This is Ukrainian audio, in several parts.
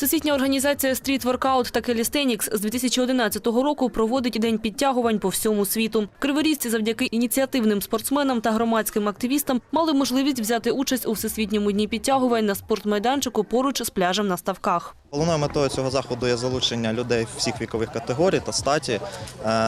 Всесвітня організація Street Workout та Calisthenics з 2011 року проводить день підтягувань по всьому світу. Криворізці завдяки ініціативним спортсменам та громадським активістам мали можливість взяти участь у всесвітньому дні підтягувань на спортмайданчику поруч з пляжем на ставках. Головною метою цього заходу є залучення людей всіх вікових категорій та статі е,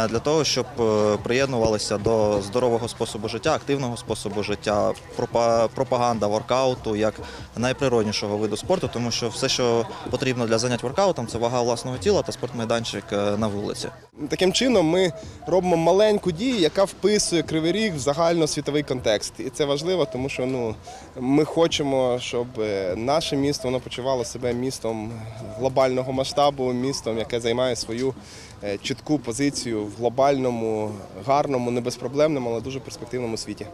для того, щоб е, приєднувалися до здорового способу життя, активного способу життя, пропа- пропаганда воркауту як найприроднішого виду спорту, тому що все, що потрібно для занять воркаутом, це вага власного тіла та спортмайданчик е, на вулиці. Таким чином ми робимо маленьку дію, яка вписує Кривий Ріг в загальносвітовий контекст. І це важливо, тому що ну, ми хочемо, щоб наше місто воно почувало себе містом глобального масштабу, містом, яке займає свою е, чітку позицію в глобальному, гарному, небезпроблемному, але дуже перспективному світі.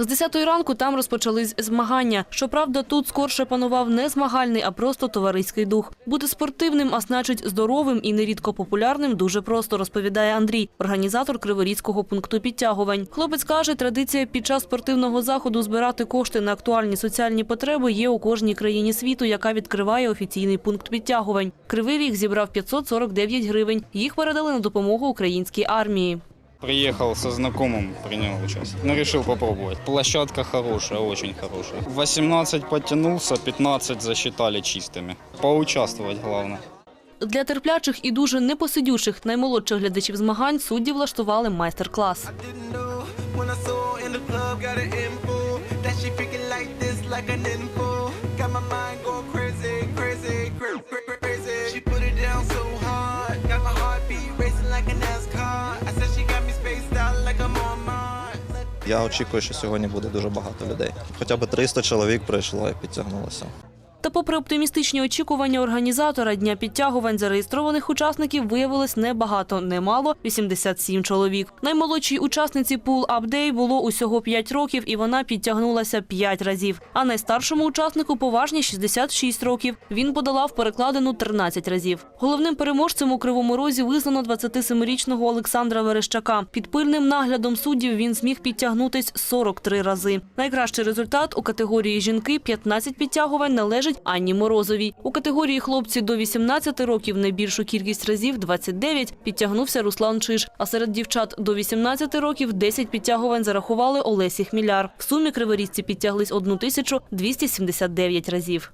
З 10 ранку там розпочались змагання. Щоправда, тут скорше панував не змагальний, а просто товариський дух. Бути спортивним, а значить здоровим і нерідко популярним дуже просто, розповідає Андрій, організатор Криворізького пункту підтягувань. Хлопець каже, традиція під час спортивного заходу збирати кошти на актуальні соціальні потреби є у кожній країні світу, яка відкриває офіційний пункт підтягувань. Кривий Ріг зібрав 549 гривень. Їх передали на допомогу українській армії. Приехал со знакомым, принял участие. Ну, решил попробовать. Площадка хорошая, очень хорошая. 18 подтянулся, 15 засчитали чистыми. Поучаствовать главное. Для терплячих і дуже непосидючих наймолодших глядачів змагань судді влаштували майстер-клас. got an info that she freaking like this, like an info. Got my mind Я очікую, що сьогодні буде дуже багато людей. Хоча б 300 чоловік прийшло і підтягнулося. Та попри оптимістичні очікування організатора дня підтягувань зареєстрованих учасників виявилось небагато, немало – 87 чоловік. Наймолодшій учасниці Up Day було усього 5 років, і вона підтягнулася 5 разів. А найстаршому учаснику поважні 66 років. Він подолав перекладину 13 разів. Головним переможцем у Кривому Розі визнано 27-річного Олександра Верещака. Під пильним наглядом суддів він зміг підтягнутись 43 рази. Найкращий результат у категорії жінки 15 підтягувань належить Анні Морозовій. У категорії хлопці до 18 років найбільшу кількість разів 29 підтягнувся Руслан Чиж. А серед дівчат до 18 років 10 підтягувань зарахували Олесі Хміляр. В сумі криворізці підтяглись 1279 разів.